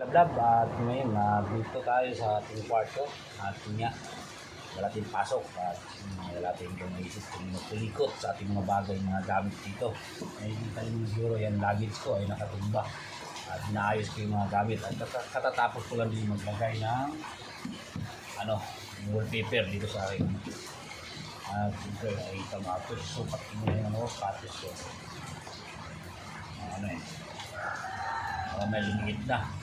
Lablab at ngayon na dito tayo sa ating kwarto at nga wala tayong pasok at wala tayong kung naisip kung magpulikot sa ating mga bagay mga gamit dito. Nakikita niyo siguro yan luggage ko ay nakatumba at inaayos ko yung mga gamit at kat- katatapos ko lang din maglagay ng ano, wallpaper dito sa akin. At siyempre nakikita mga ito, sukat mo yung ano, patis ko. Ano eh, uh, may lumikit na.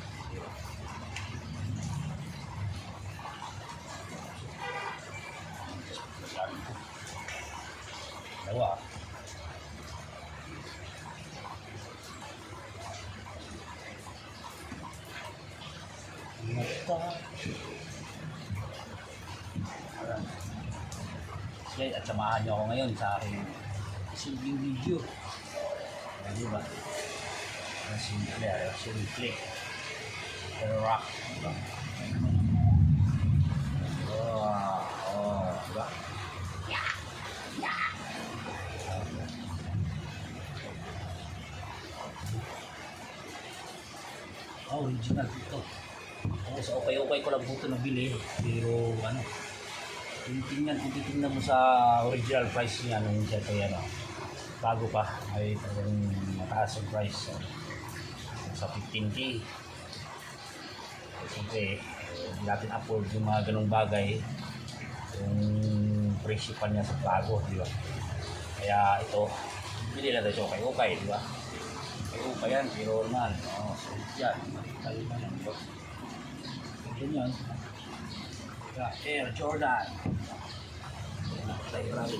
Dalawa. Mata. Sige, at samahan niyo ako ngayon sa aking silbing video. Di ba? Ang simple, ang simple. Rock. Diba? Oh, oh, diba? Oh, original ito. Oo, sa okay-okay ko lang po ito nabili. Pero ano, tinitingnan, kung titingnan mo sa original price niya nung siya ito yan, oh, bago pa, ay talagang mataas yung price. Oh. Sa 15K. Eh, Siyempre, eh, hindi natin afford yung mga ganong bagay yung presyo niya sa bago, di ba? Kaya ito, bili na tayo sa okay-okay, di ba? Pero pa yan, pero naman, oh, so yan, tayo na yan, di ba? Yan. Yeah, Air Jordan. Tayo lalo.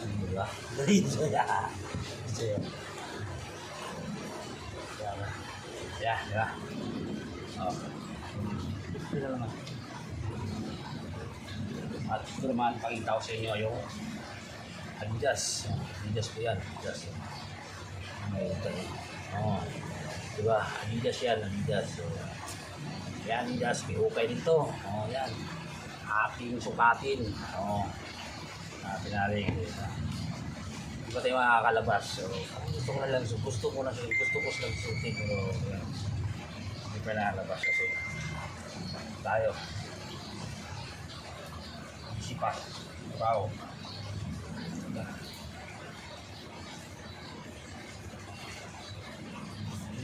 Di ba? Dito yan. Yan, di ba? Oh. Ito na naman. At ito naman, pakita ko sa inyo yung Adidas. Adidas ko yan. Adidas. May ito. Oh. Diba? Adidas yan. Adidas. So, yan Adidas. May hukay dito. Oh, yan. Ating sukatin. Oh. Ating narin. Hindi pa tayo makakalabas. So, gusto ko na lang. Gusto ko na gusto ko lang sutin. Pero, yan. Hindi pa nakalabas kasi tayo. Sipas. Trabaho.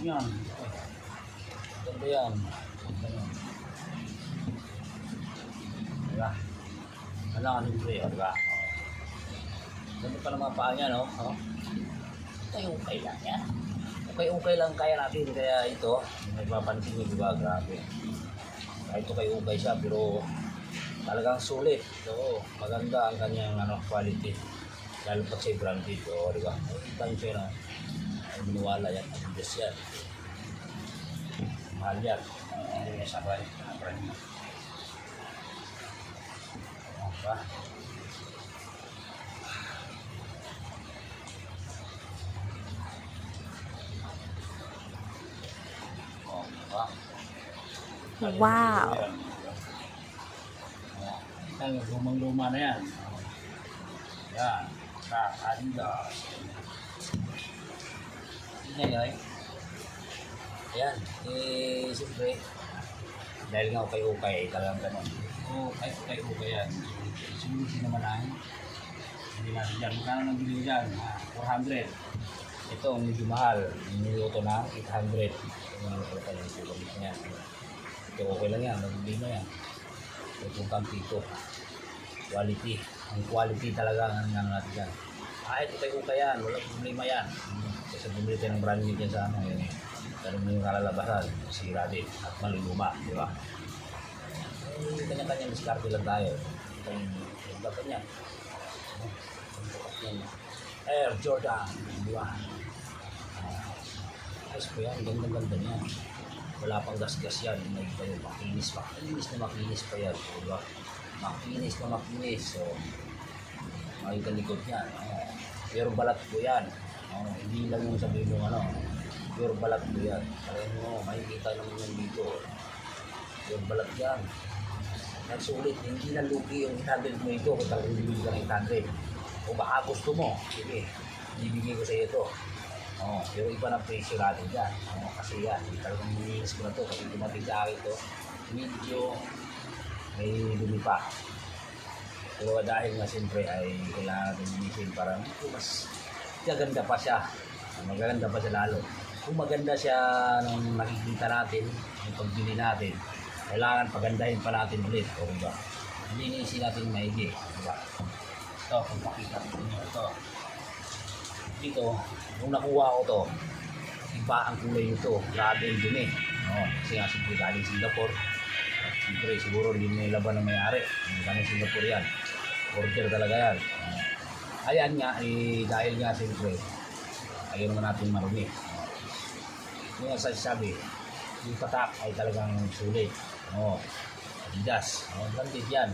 Yan. Ganda yan. Diba? Ano ka libre, diba? Ganda pa naman paa niya, no? Oh. Ukay-ukay lang yan. Ukay-ukay lang kaya natin. Kaya ito, nagpapansin nyo, diba? Grabe. Kahit ukay-ukay siya, pero talagang sulit. So, maganda ang kanyang ano, quality. Lalo pa sa branded. O, diba? Kita nyo siya na maniwala yan. Adidas yan. Mahal yan. Hindi niya sabay. Brand niya. O, diba? Wow. Yan, lumang-luma na yan. Yan. Sa Adidas. Ngayon, ayan, eh, siyempre, dahil nga ukay-ukay, talagang ganun. O, kahit ukay-ukay yan. Sulusin naman ay, hindi natin dyan. Magkano nang bili dyan? Ah, 400. Ito, ang medyo mahal. Niluto na 800. Ito nga pala tayo yung kulamit niya. Ito, okay lang yan. Nabili mo yan. Ito, importante ito. Quality. Ang quality talaga ang ano natin. Ah, ito kayo ukay yan. Walang problema yan. Kasi bumili tayo ng brand new dyan sa ano. Yun, pero mo yung kalalabasan. Sira din. At maluluma. Di ba? Eh, kanya-kanya diskarte lang tayo. Ito yung yung dapat niya. Yan. Air Jordan. Di ba? Ah, Ayos po yan. Ganda-ganda niya. Wala pang gas-gas yan. May tayo makinis pa. Makinis na makinis pa yan. Di ba? Makinis na makinis. So, makikita likod niyan. Oh. Balat po yan. Oh, hindi lang yung sabihin mo ano. Pure balat po yan. Kaya mo, makikita naman yan dito. Pure balat yan. Nagsulit, hindi na lugi yung 800 mo ito kung talagang bibili ka ng 800. O baka gusto mo, sige, bibigay ko sa iyo ito. Oh, pero iba na presyo natin dyan. Oh, kasi yan, talagang nilinis ko na to. Kasi dumating sa akin to, medyo may dumi pa. Pero dahil nga siyempre ay kailangan natin linisin para mas gaganda pa siya. Magaganda pa siya lalo. Kung maganda siya nung nakikita natin, yung pagbili natin, kailangan pagandahin pa natin ulit. O diba? Linisin natin maigi. Diba? Ito, kung pakita ko ito. Dito, nung nakuha ko to, iba ang kulay nito. Grabe yung dumi. No, kasi nga siyempre galing Singapore. Siyempre siguro hindi may laban ng may-ari. Hindi galing Singapore yan. Order talaga yan. Ah, ayan nga, eh, dahil nga siyempre, ayaw naman natin marumi. Yung nga sabi, yung patak ay talagang sulit. No, Adidas. No, bandit yan.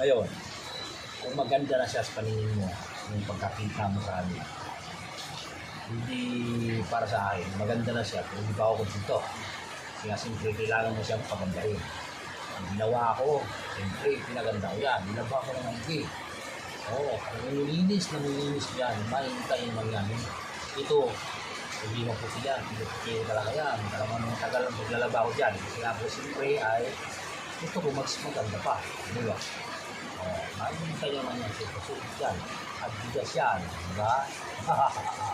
Ngayon, kung maganda na siya sa paningin mo, yung pagkakita mo sa amin, hindi para sa akin, maganda na siya, pero hindi pa ako dito. Kaya siyempre, kailangan mo siyang pagandahin. Ang ginawa ko, siyempre, pinaganda ko yan. Nilaba ko ng maigi. Oo, oh, nilinis na nilinis yan. Mahintay naman yan. Ito, hindi mo yan. Hindi puti talaga yan. Talagang nung tagal ang paglalaba ko dyan. Kaya po siyempre ay gusto ko mas maganda pa. Di ba? Oh, mahintay naman yan. Siyempre, sulit yan. At bigas yan. Di ba?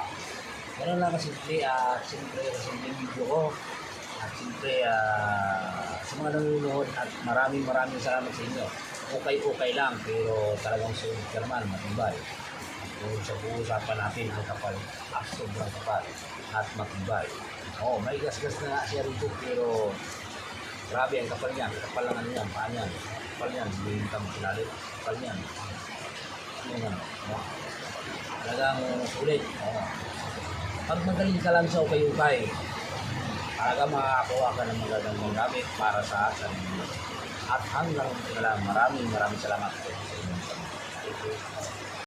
Ganun lang kasimple at siyempre kasimple video ko. At siyempre ah, sa mga nanonood at maraming maraming salamat sa inyo. Okay-okay lang pero talagang sulit ka naman, matibay. Kung sa uusapan natin ang kapal at sobrang kapal at matibay. Oo, oh, may gasgas na nga siya rito pero grabe ang kapal niyan. Kapal lang ano yan, paan yan. Kapal yan, hindi tamo silalim. Kapal yan. Ano yan? Talagang sulit. Oo. Pag magaling ka lang sa ukay-ukay, talaga makakakuha ka ng magagandang gamit para sa mo. At hanggang sa maraming maraming salamat po sa inyo. Thank you.